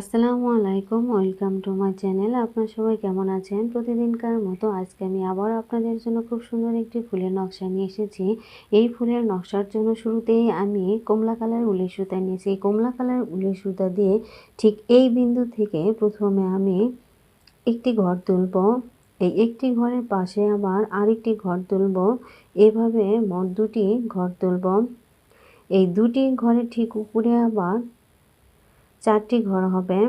আসসালামু আলাইকুম, welcome to my channel. আপনার সবাই কেমন আছেন? প্রতিদিনকার মতো আজকে আমি আবার আপনাদের জন্য খুব সুন্দর একটি ফুলের নকশা নিয়ে এসেছি। এই ফুলের নকশার জন্য শুরুতেই আমি কমলা কালার উলের সুতা নিয়েছি। এই কমলা কালার উলের সুতা দিয়ে ঠিক এই বিন্দু থেকে প্রথমে আমি একটি ঘর তুলব। এই একটি ঘরের পাশে আবার আরেকটি ঘর তুলব। এভাবে মোট দুটি ঘর তুলব। এই দুটি ঘরের ঠিক উপরে আবার চারটি ঘর হবে।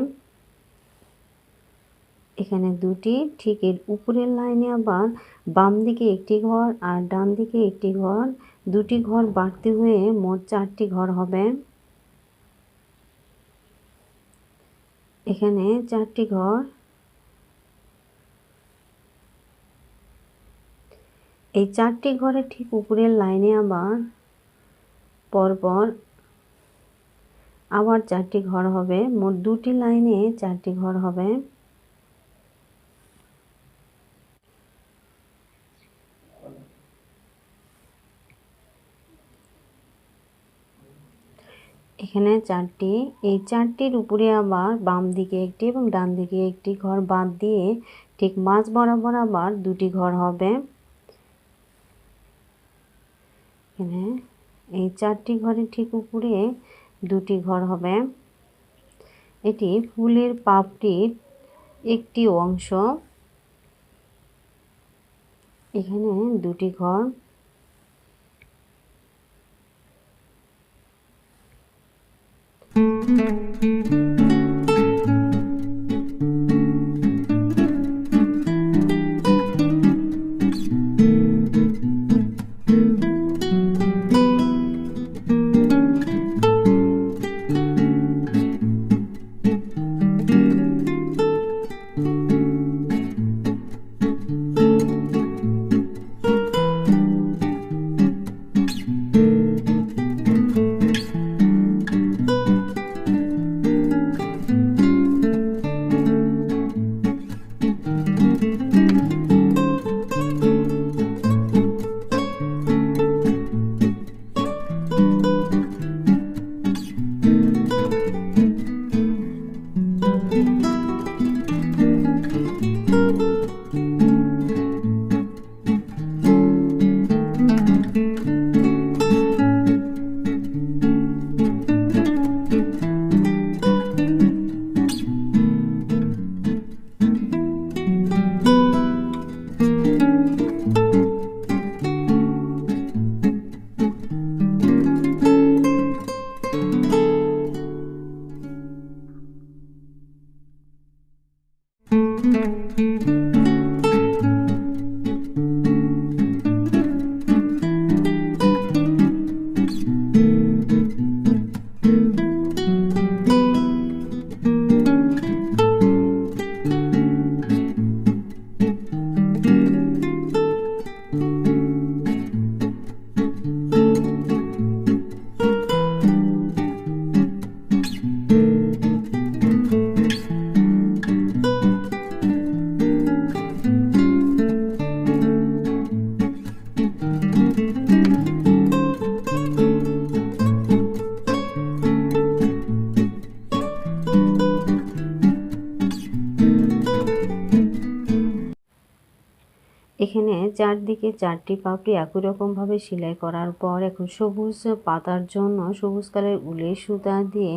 এখানে দুটি, ঠিক এর উপরের লাইনে আবার বাম দিকে একটি ঘর আর ডান দিকে একটি ঘর। দুটি ঘর বাড়তি হয়ে মোট চারটি ঘর হবে। এখানে চারটি ঘর। এই চারটি ঘরের ঠিক উপরের লাইনে আবার পরপর আবার চারটি ঘর হবে। মোট দুটি লাইনে চারটি ঘর হবে। এখানে চারটি। এই চারটির উপরে আবার বাম দিকে একটি এবং ডান দিকে একটি ঘর বাদ দিয়ে ঠিক মাঝ বরাবর আবার দুটি ঘর হবে। এখানে এই চারটি ঘরের ঠিক উপরে দুটি ঘর হবে। এটি ফুলের পাপটির একটি অংশ। এখানে দুটি ঘর। এখানে চারদিকে চারটি পাপড়ি একই রকমভাবে সেলাই করার পর এখন সবুজ পাতার জন্য সবুজ কালার উলের সুতা দিয়ে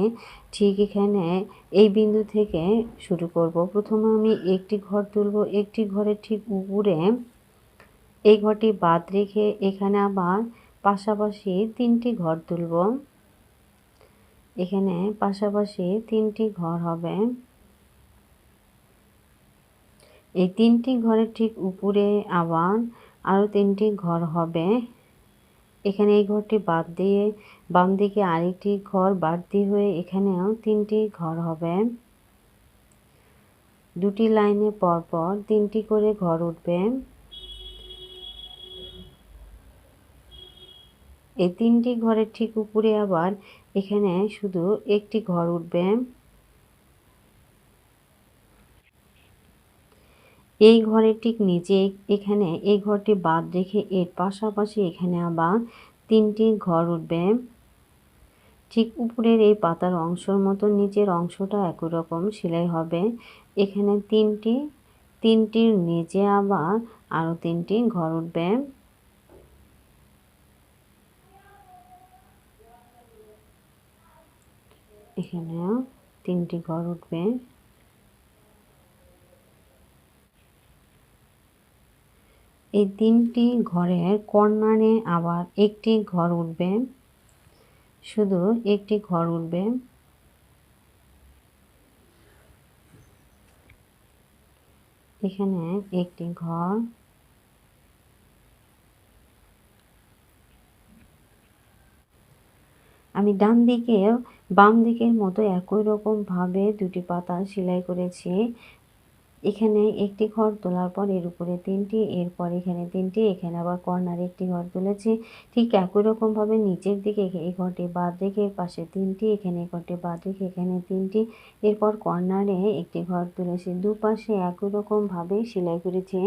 ঠিক এখানে এই বিন্দু থেকে শুরু করব। প্রথমে আমি একটি ঘর তুলব। একটি ঘরের ঠিক উপরে এই ঘরটি বাদ রেখে এখানে আবার পাশাপাশি তিনটি ঘর তুলব। এখানে পাশাপাশি তিনটি ঘর হবে। এই তিনটি ঘরের ঠিক উপরে আবার আরও তিনটি ঘর হবে। এখানে এই ঘরটি বাদ দিয়ে বাম দিকে আরেকটি ঘর বাড়তি হয়ে এখানেও তিনটি ঘর হবে। দুটি লাইনে পরপর তিনটি করে ঘর উঠবে। এই তিনটি ঘরের ঠিক উপরে আবার এখানে শুধু একটি ঘর উঠবে। এই ঘরের ঠিক নিচে এখানে এই ঘরটি বাদ রেখে এর পাশাপাশি এখানে আবার তিনটি ঘর উঠবে। ঠিক উপরের এই পাতার অংশের মতো নিচের অংশটা একই রকম সেলাই হবে। এখানে তিনটি, তিনটির নিচে আবার আরও তিনটি ঘর উঠবে। এখানেও তিনটি ঘর উঠবে। এই তিনটি ঘরের কর্নারে আবার একটি ঘর উঠবে। শুধু একটি ঘর উঠবে। এখানে একটি ঘর। আমি ডান দিকে বাম দিকের মতো একই রকম ভাবে দুটি পাতা সেলাই করেছি। এখানে একটি ঘর তোলার পর এর উপরে তিনটি, এরপর এখানে তিনটি, এখানে আবার কর্নারে একটি ঘর তুলেছি। ঠিক একই রকমভাবে নিচের দিকে এই ঘরটি বাদ রেখে, পাশে তিনটি, এখানে ঘরটি বাদ রেখে, এখানে তিনটি, এরপর কর্নারে একটি ঘর তুলেছি। দুপাশে একই রকমভাবে সেলাই করেছি।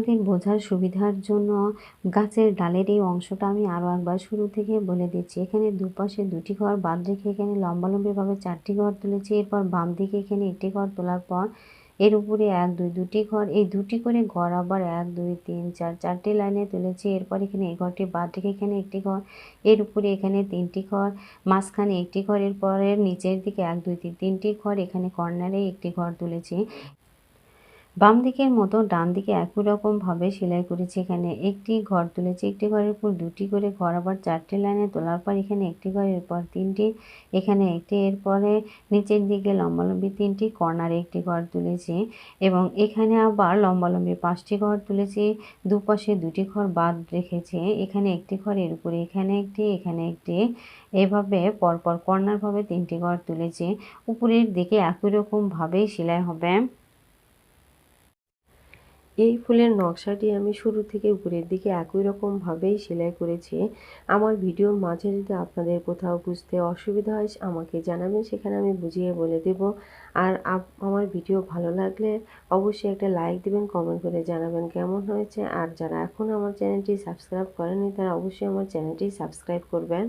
আপনাদের বোঝার সুবিধার জন্য গাছের ডালের এই অংশটা আমি আরও একবার শুরু থেকে বলে দিচ্ছি। এখানে দুপাশে দুটি ঘর বাদ রেখে এখানে লম্বালম্বিভাবে চারটি ঘর তুলেছি, এরপর বাম দিকে এখানে একটি ঘর তোলার পর এর উপরে এক, দুই, দুটি ঘর, এই দুটি করে ঘর আবার এক, দুই, তিন, চার, চারটি লাইনে তুলেছি। এরপর এখানে এই ঘরটি বাদ রেখে এখানে একটি ঘর, এর উপরে এখানে তিনটি ঘর, মাঝখানে একটি ঘর, এরপরের নিচের দিকে এক, দুই, তিন, তিনটি ঘর, এখানে কর্নারে একটি ঘর তুলেছি। বাম দিকের মতো ডান দিকে একই রকমভাবে সেলাই করেছি এখানে একটি ঘর তুলেছি, একটি ঘরের উপর দুটি করে ঘর, আবার চারটি লাইনে তোলার পর এখানে একটি ঘরের পর তিনটি, এখানে একটি, এরপরে নিচের দিকে লম্বালম্বি তিনটি, কর্নারে একটি ঘর তুলেছি এবং এখানে আবার লম্বালম্বি পাঁচটি ঘর তুলেছি, দুপাশে দুটি ঘর বাদ রেখেছি, এখানে একটি ঘর, এর উপরে এখানে একটি এখানে একটি, এভাবে পরপর কর্নারভাবে তিনটি ঘর তুলেছি, উপরের দিকে একই রকমভাবেই সেলাই হবে। এই ফুলের নকশাটি আমি শুরু থেকে উপরের দিকে একই রকমভাবেই সেলাই করেছি। আমার ভিডিওর মাঝে যদি আপনাদের কোথাও বুঝতে অসুবিধা হয়, আমাকে জানাবেন, সেখানে আমি বুঝিয়ে বলে দেব। আর আমার ভিডিও ভালো লাগলে অবশ্যই একটা লাইক দিবেন, কমেন্ট করে জানাবেন কেমন হয়েছে। আর যারা এখন আমার চ্যানেলটি সাবস্ক্রাইব করেনি তারা অবশ্যই আমার চ্যানেলটি সাবস্ক্রাইব করবেন।